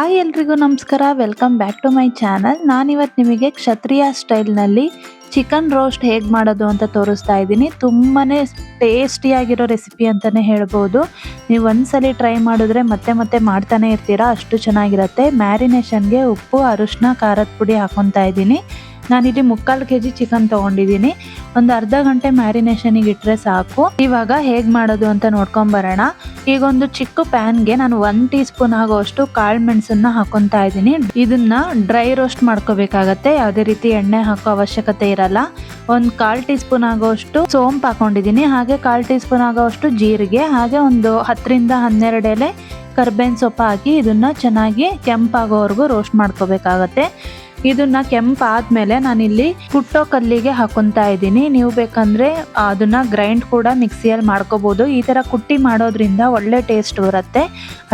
Hi ಎಲ್ರಿಗೂ ನಮಸ್ಕಾರ. Welcome back to my channel ನಾನಿವತ್ತು ನಿಮಗೆ ಕ್ಷತ್ರಿಯ ಸ್ಟೈಲ್ನಲ್ಲಿ ಚಿಕನ್ ರೋಸ್ಟ್ ಹೇಗೆ ಮಾಡೋದು ಅಂತ ತೋರಿಸ್ತಾ ಇದ್ದೀನಿ. ತುಂಬಾ ಟೇಸ್ಟಿಯಾಗಿರೋ ರೆಸಿಪಿ ಅಂತಲೇ ಹೇಳ್ಬೋದು. ನೀವು ಒಂದ್ಸಲಿ ಟ್ರೈ ಮಾಡಿದ್ರೆ ಮತ್ತೆ ಮತ್ತೆ ಮಾಡ್ತಾನೆ ಇರ್ತೀರಾ. ಅಷ್ಟು ಚೆನ್ನಾಗಿರುತ್ತೆ. ಮ್ಯಾರಿನೇಷನ್ಗೆ ಉಪ್ಪು ಅರಿಶಿನ ಖಾರದ ಪುಡಿ ಹಾಕೊತಾ ಇದ್ದೀನಿ. ನಾನಿಲ್ಲಿ ಮುಕ್ಕಾಲು ಕೆ ಜಿ ಚಿಕನ್ ತಗೊಂಡಿದ್ದೀನಿ ಒಂದು ಅರ್ಧ ಗಂಟೆ ಮ್ಯಾರಿನೇಷನಿಗೆ ಇಟ್ಟರೆ ಸಾಕು. ಇವಾಗ ಹೇಗೆ ಮಾಡೋದು ಅಂತ ನೋಡ್ಕೊಂಬರೋಣ ಈಗ ಒಂದು ಚಿಕ್ಕ ಪ್ಯಾನ್ಗೆ ನಾನು ಒನ್ ಟೀ ಸ್ಪೂನ್ ಆಗೋಷ್ಟು ಕಾಳು ಮೆಣಸನ್ನ ಹಾಕೊತಾ ಇದ್ದೀನಿ. ಇದನ್ನ ಡ್ರೈ ರೋಸ್ಟ್ ಮಾಡ್ಕೋಬೇಕಾಗತ್ತೆ. ಯಾವುದೇ ರೀತಿ ಎಣ್ಣೆ ಹಾಕೋ ಅವಶ್ಯಕತೆ ಇರಲ್ಲ. ಒಂದು ಕಾಲು ಟೀ ಸ್ಪೂನ್ ಆಗೋಷ್ಟು ಸೋಂಪು ಹಾಕೊಂಡಿದ್ದೀನಿ ಹಾಗೆ ಕಾಲು ಟೀ ಸ್ಪೂನ್ ಆಗೋಷ್ಟು ಜೀರಿಗೆ, ಹಾಗೆ ಒಂದು ಹತ್ತರಿಂದ ಹನ್ನೆರಡು ಎಲೆ ಕರ್ಬೇವಿನ ಸೊಪ್ಪು ಹಾಕಿ ಇದನ್ನ ಚೆನ್ನಾಗಿ ಕೆಂಪಾಗೋವರೆಗೂ ರೋಸ್ಟ್ ಮಾಡ್ಕೋಬೇಕಾಗತ್ತೆ. ಇದನ್ನ ಕೆಂಪಾದ್ಮೇಲೆ ನಾನಿಲ್ಲಿ ಕುಟ್ಟೋ ಕಲ್ಲಿಗೆ ಹಾಕೊಂತಾ ಇದ್ದೀನಿ. ನೀವು ಬೇಕಂದ್ರೆ ಅದನ್ನ ಗ್ರೈಂಡ್ ಕೂಡ ಮಿಕ್ಸಿಯಲ್ಲಿ ಮಾಡ್ಕೋಬಹುದು ಈ ತರ ಕುಟ್ಟಿ ಮಾಡೋದ್ರಿಂದ ಒಳ್ಳೆ ಟೇಸ್ಟ್ ಬರುತ್ತೆ.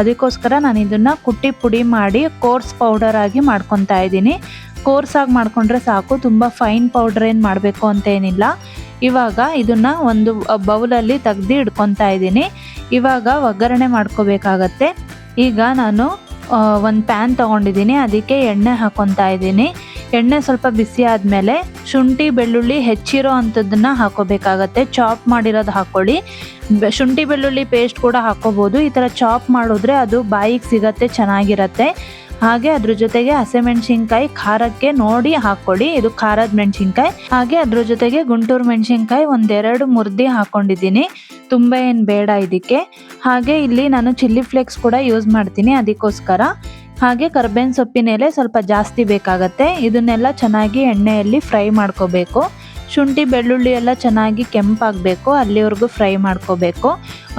ಅದಕ್ಕೋಸ್ಕರ ನಾನು ಇದನ್ನ ಕುಟ್ಟಿ ಪುಡಿ ಮಾಡಿ ಕೋರ್ಸ್ ಪೌಡರ್ ಆಗಿ ಮಾಡ್ಕೊತಾ ಇದ್ದೀನಿ. ಕೋರ್ಸ್ ಆಗಿ ಮಾಡ್ಕೊಂಡ್ರೆ ಸಾಕು, ತುಂಬಾ ಫೈನ್ ಪೌಡರ್ ಏನು ಮಾಡಬೇಕು ಅಂತ ಏನಿಲ್ಲ. ಇವಾಗ ಇದನ್ನ ಒಂದು ಬೌಲಲ್ಲಿ ತೆಗ್ದು ಇಡ್ಕೊತಾ ಇದ್ದೀನಿ. ಇವಾಗ ಒಗ್ಗರಣೆ ಮಾಡ್ಕೋಬೇಕಾಗತ್ತೆ. ಈಗ ನಾನು ಒಂದು ಪ್ಯಾನ್ ತೊಗೊಂಡಿದ್ದೀನಿ. ಅದಕ್ಕೆ ಎಣ್ಣೆ ಹಾಕೊತಾ ಇದ್ದೀನಿ. ಎಣ್ಣೆ ಸ್ವಲ್ಪ ಬಿಸಿ ಆದಮೇಲೆ ಶುಂಠಿ, ಬೆಳ್ಳುಳ್ಳಿ ಹೆಚ್ಚಿರೋ ಅಂಥದ್ದನ್ನು ಹಾಕೋಬೇಕಾಗತ್ತೆ. ಚಾಪ್ ಮಾಡಿರೋದು ಹಾಕ್ಕೊಳ್ಳಿ ಶುಂಠಿ, ಬೆಳ್ಳುಳ್ಳಿ ಪೇಸ್ಟ್ ಕೂಡ ಹಾಕೋಬೋದು. ಈ ಥರ ಚಾಪ್ ಮಾಡಿದ್ರೆ ಅದು ಬಾಯಿಗೆ ಸಿಗತ್ತೆ, ಚೆನ್ನಾಗಿರತ್ತೆ. ಹಾಗೆ ಅದ್ರ ಜೊತೆಗೆ ಹಸಿಮೆಣಸಿನ್ಕಾಯಿ ಖಾರಕ್ಕೆ ನೋಡಿ ಹಾಕೊಳ್ಳಿ. ಇದು ಖಾರದ ಮೆಣಸಿನ್ಕಾಯಿ. ಹಾಗೆ ಅದ್ರ ಜೊತೆಗೆ ಗುಂಟೂರು ಮೆಣಸಿನ್ಕಾಯಿ ಒಂದೆರಡು ಮುರ್ದಿ ಹಾಕೊಂಡಿದ್ದೀನಿ. ತುಂಬ ಏನು ಬೇಡ ಇದಕ್ಕೆ. ಹಾಗೆ ಇಲ್ಲಿ ನಾನು ಚಿಲ್ಲಿ ಫ್ಲೇಕ್ಸ್ ಕೂಡ ಯೂಸ್ ಮಾಡ್ತೀನಿ ಅದಕ್ಕೋಸ್ಕರ. ಹಾಗೆ ಕರ್ಬೇವಿನ ಸೊಪ್ಪಿನ ಎಲೆ ಸ್ವಲ್ಪ ಜಾಸ್ತಿ ಬೇಕಾಗತ್ತೆ. ಇದನ್ನೆಲ್ಲ ಚೆನ್ನಾಗಿ ಎಣ್ಣೆಯಲ್ಲಿ ಫ್ರೈ ಮಾಡ್ಕೋಬೇಕು. ಶುಂಠಿ, ಬೆಳ್ಳುಳ್ಳಿ ಎಲ್ಲ ಚೆನ್ನಾಗಿ ಕೆಂಪಾಗಬೇಕು. ಅಲ್ಲಿವರೆಗೂ ಫ್ರೈ ಮಾಡ್ಕೋಬೇಕು.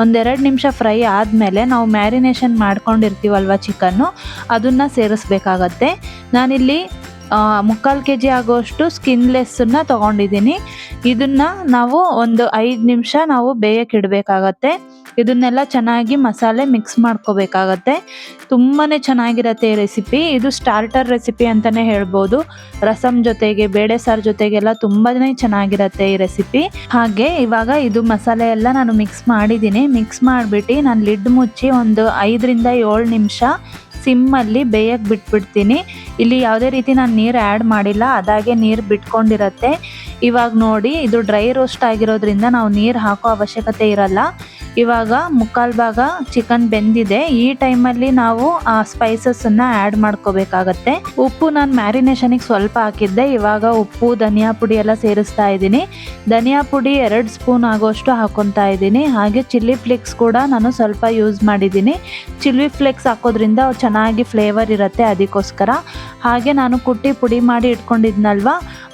ಒಂದೆರಡು ನಿಮಿಷ ಫ್ರೈ ಆದಮೇಲೆ ನಾವು ಮ್ಯಾರಿನೇಷನ್ ಮಾಡ್ಕೊಂಡಿರ್ತೀವಲ್ವ ಚಿಕನ್ನು, ಅದನ್ನು ಸೇರಿಸ್ಬೇಕಾಗತ್ತೆ. ನಾನಿಲ್ಲಿ ಮುಕ್ಕಾಲು ಕೆ ಜಿ ಆಗೋಷ್ಟು ಸ್ಕಿನ್ಲೆಸ್ಸನ್ನು ತೊಗೊಂಡಿದ್ದೀನಿ. ಇದನ್ನು ನಾವು ಒಂದು ಐದು ನಿಮಿಷ ನಾವು ಬೇಯಕ್ಕೆ ಇಡಬೇಕಾಗತ್ತೆ. ಇದನ್ನೆಲ್ಲ ಚೆನ್ನಾಗಿ ಮಸಾಲೆ ಮಿಕ್ಸ್ ಮಾಡ್ಕೋಬೇಕಾಗತ್ತೆ. ತುಂಬಾ ಚೆನ್ನಾಗಿರತ್ತೆ ಈ ರೆಸಿಪಿ ಇದು ಸ್ಟಾರ್ಟರ್ ರೆಸಿಪಿ ಅಂತಲೇ ಹೇಳ್ಬೋದು. ರಸಮ್ ಜೊತೆಗೆ, ಬೇಳೆ ಸಾರು ಜೊತೆಗೆಲ್ಲ ತುಂಬಾ ಚೆನ್ನಾಗಿರತ್ತೆ ಈ ರೆಸಿಪಿ ಹಾಗೆ ಇವಾಗ ಇದು ಮಸಾಲೆ ಎಲ್ಲ ನಾನು ಮಿಕ್ಸ್ ಮಾಡಿದ್ದೀನಿ. ಮಿಕ್ಸ್ ಮಾಡಿಬಿಟ್ಟು ನಾನು ಲಿಡ್ ಮುಚ್ಚಿ ಒಂದು ಐದರಿಂದ ಏಳು ನಿಮಿಷ ಸಿಮ್ಮಲ್ಲಿ ಬೇಯಕ್ಕೆ ಬಿಟ್ಬಿಡ್ತೀನಿ. ಇಲ್ಲಿ ಯಾವುದೇ ರೀತಿ ನಾನು ನೀರು ಆ್ಯಡ್ ಮಾಡಿಲ್ಲ. ಅದಾಗೆ ನೀರು ಬಿಟ್ಕೊಂಡಿರತ್ತೆ. ಇವಾಗ ನೋಡಿ, ಇದು ಡ್ರೈ ರೋಸ್ಟ್ ಆಗಿರೋದ್ರಿಂದ ನಾವು ನೀರು ಹಾಕೋ ಅವಶ್ಯಕತೆ ಇರಲ್ಲ. ಇವಾಗ ಮುಕ್ಕಾಲು ಭಾಗ ಚಿಕನ್ ಬೆಂದಿದೆ. ಈ ಟೈಮಲ್ಲಿ ನಾವು ಆ ಸ್ಪೈಸಸ್ಸನ್ನು ಆ್ಯಡ್ ಮಾಡ್ಕೋಬೇಕಾಗತ್ತೆ. ಉಪ್ಪು ನಾನು ಮ್ಯಾರಿನೇಷನಿಗೆ ಸ್ವಲ್ಪ ಹಾಕಿದ್ದೆ. ಇವಾಗ ಉಪ್ಪು, ಧನಿಯಾ ಪುಡಿ ಎಲ್ಲ ಸೇರಿಸ್ತಾ ಇದ್ದೀನಿ. ಧನಿಯಾ ಪುಡಿ ಎರಡು ಸ್ಪೂನ್ ಆಗೋಷ್ಟು ಹಾಕೊತಾ ಇದ್ದೀನಿ. ಹಾಗೆ ಚಿಲ್ಲಿ ಫ್ಲೇಕ್ಸ್ ಕೂಡ ನಾನು ಸ್ವಲ್ಪ ಯೂಸ್ ಮಾಡಿದ್ದೀನಿ. ಚಿಲ್ಲಿ ಫ್ಲೇಕ್ಸ್ ಹಾಕೋದ್ರಿಂದ ಚೆನ್ನಾಗಿ ಫ್ಲೇವರ್ ಇರುತ್ತೆ ಅದಕ್ಕೋಸ್ಕರ. ಹಾಗೆ ನಾನು ಕುಟ್ಟಿ ಪುಡಿ ಮಾಡಿ ಇಟ್ಕೊಂಡಿದ್ನಲ್ವ?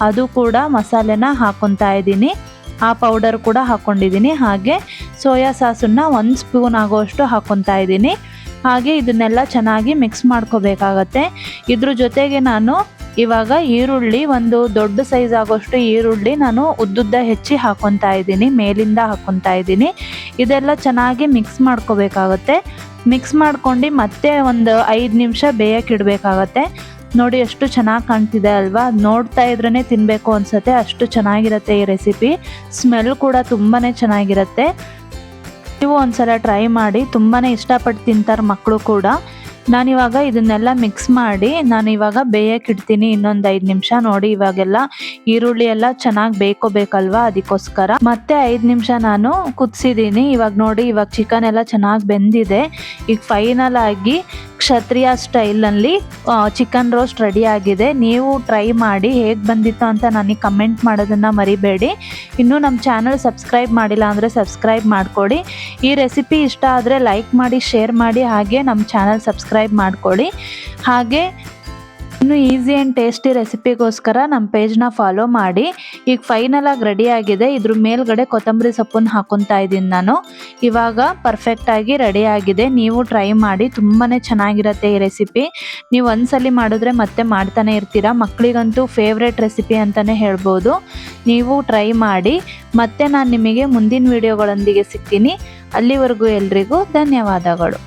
ಅದು ಕೂಡ ಮಸಾಲೆನ ಹಾಕೊತಾ ಇದ್ದೀನಿ. ಆ ಪೌಡರ್ ಕೂಡ ಹಾಕ್ಕೊಂಡಿದ್ದೀನಿ ಹಾಗೆ ಸೋಯಾ ಸಾಸನ್ನ ಒಂದು ಸ್ಪೂನ್ ಆಗೋಷ್ಟು ಹಾಕ್ಕೊತಾ ಇದ್ದೀನಿ. ಹಾಗೆ ಇದನ್ನೆಲ್ಲ ಚೆನ್ನಾಗಿ ಮಿಕ್ಸ್ ಮಾಡ್ಕೋಬೇಕಾಗತ್ತೆ. ಇದ್ರ ಜೊತೆಗೆ ನಾನು ಇವಾಗ ಈರುಳ್ಳಿ, ಒಂದು ದೊಡ್ಡ ಸೈಜ್ ಆಗೋಷ್ಟು ಈರುಳ್ಳಿ ನಾನು ಉದ್ದುದ್ದ ಹೆಚ್ಚಿ ಹಾಕೊತಾ ಇದ್ದೀನಿ, ಮೇಲಿಂದ ಹಾಕ್ಕೊತಾ ಇದ್ದೀನಿ. ಇದೆಲ್ಲ ಚೆನ್ನಾಗಿ ಮಿಕ್ಸ್ ಮಾಡ್ಕೋಬೇಕಾಗತ್ತೆ. ಮಿಕ್ಸ್ ಮಾಡ್ಕೊಂಡು ಮತ್ತೆ ಒಂದು ಐದು ನಿಮಿಷ ಬೇಯಕ್ಕೆ ಇಡಬೇಕಾಗತ್ತೆ. ನೋಡಿ ಎಷ್ಟು ಚೆನ್ನಾಗಿ ಕಾಣ್ತಿದೆ ಅಲ್ವಾ? ನೋಡ್ತಾ ಇದ್ರೇ ತಿನ್ನಬೇಕು ಅನ್ಸುತ್ತೆ. ಅಷ್ಟು ಚೆನ್ನಾಗಿರುತ್ತೆ ಈ ರೆಸಿಪಿ ಸ್ಮೆಲ್ ಕೂಡ ತುಂಬಾ ಚೆನ್ನಾಗಿರುತ್ತೆ. ನೀವು ಒಂದ್ಸಲ ಟ್ರೈ ಮಾಡಿ ತುಂಬಾ ಇಷ್ಟಪಟ್ಟು ತಿಂತಾರೆ ಮಕ್ಕಳು ಕೂಡ. ನಾನಿವಾಗ ಇದನ್ನೆಲ್ಲ ಮಿಕ್ಸ್ ಮಾಡಿ ನಾನು ಇವಾಗ ಬೇಯಕ್ಕೆ ಇಡ್ತೀನಿ, ಇನ್ನೊಂದು ಐದು ನಿಮಿಷ ನೋಡಿ. ಇವಾಗೆಲ್ಲ ಈರುಳ್ಳಿ ಎಲ್ಲ ಚೆನ್ನಾಗಿ ಬೇಕೋಬೇಕಲ್ವಾ ಅದಕ್ಕೋಸ್ಕರ. ಮತ್ತೆ ಐದು ನಿಮಿಷ ನಾನು ಕುದಿಸಿದ್ದೀನಿ ಇವಾಗ ನೋಡಿ, ಇವಾಗ ಚಿಕನ್ ಎಲ್ಲ ಚೆನ್ನಾಗಿ ಬೆಂದಿದೆ. ಈಗ ಫೈನಲ್ ಆಗಿ ಕ್ಷತ್ರಿಯ ಸ್ಟೈಲಲ್ಲಿ ಚಿಕನ್ ರೋಸ್ಟ್ ರೆಡಿ ಆಗಿದೆ. ನೀವು ಟ್ರೈ ಮಾಡಿ ಹೇಗೆ ಬಂದಿತ್ತು ಅಂತ ನನಗೆ ಕಮೆಂಟ್ ಮಾಡೋದನ್ನು ಮರಿಬೇಡಿ. ಇನ್ನೂ ನಮ್ಮ ಚಾನಲ್ ಸಬ್ಸ್ಕ್ರೈಬ್ ಮಾಡಿಲ್ಲ ಅಂದರೆ ಸಬ್ಸ್ಕ್ರೈಬ್ ಮಾಡಿಕೊಡಿ. ಈ ರೆಸಿಪಿ ಇಷ್ಟ ಆದರೆ ಲೈಕ್ ಮಾಡಿ ಶೇರ್ ಮಾಡಿ, ಹಾಗೆ ನಮ್ಮ ಚಾನಲ್ ಸಬ್ಸ್ಕ್ರೈಬ್ ಮಾಡ್ಕೊಳ್ಳಿ ಹಾಗೆ ಇನ್ನು ಈಸಿ ಆ್ಯಂಡ್ ಟೇಸ್ಟಿ ರೆಸಿಪಿಗೋಸ್ಕರ ನಮ್ಮ ಪೇಜ್ನ ಫಾಲೋ ಮಾಡಿ. ಈಗ ಫೈನಲ್ ಆಗಿ ರೆಡಿ ಆಗಿದೆ. ಇದ್ರ ಮೇಲ್ಗಡೆ ಕೊತ್ತಂಬರಿ ಸೊಪ್ಪನ್ನು ಹಾಕೊತಾ ಇದ್ದೀನಿ ನಾನು. ಇವಾಗ ಪರ್ಫೆಕ್ಟಾಗಿ ರೆಡಿ ಆಗಿದೆ. ನೀವು ಟ್ರೈ ಮಾಡಿ ತುಂಬಾ ಚೆನ್ನಾಗಿರುತ್ತೆ ಈ ರೆಸಿಪಿ ನೀವು ಒಂದ್ಸಲಿ ಮಾಡಿದ್ರೆ ಮತ್ತೆ ಮಾಡ್ತಾನೆ ಇರ್ತೀರಾ. ಮಕ್ಕಳಿಗಂತೂ ಫೇವ್ರೇಟ್ ರೆಸಿಪಿ ಅಂತಲೇ ಹೇಳ್ಬೋದು. ನೀವು ಟ್ರೈ ಮಾಡಿ, ಮತ್ತೆ ನಾನು ನಿಮಗೆ ಮುಂದಿನ ವಿಡಿಯೋಗಳೊಂದಿಗೆ ಸಿಗ್ತೀನಿ. ಅಲ್ಲಿವರೆಗೂ ಎಲ್ರಿಗೂ ಧನ್ಯವಾದಗಳು.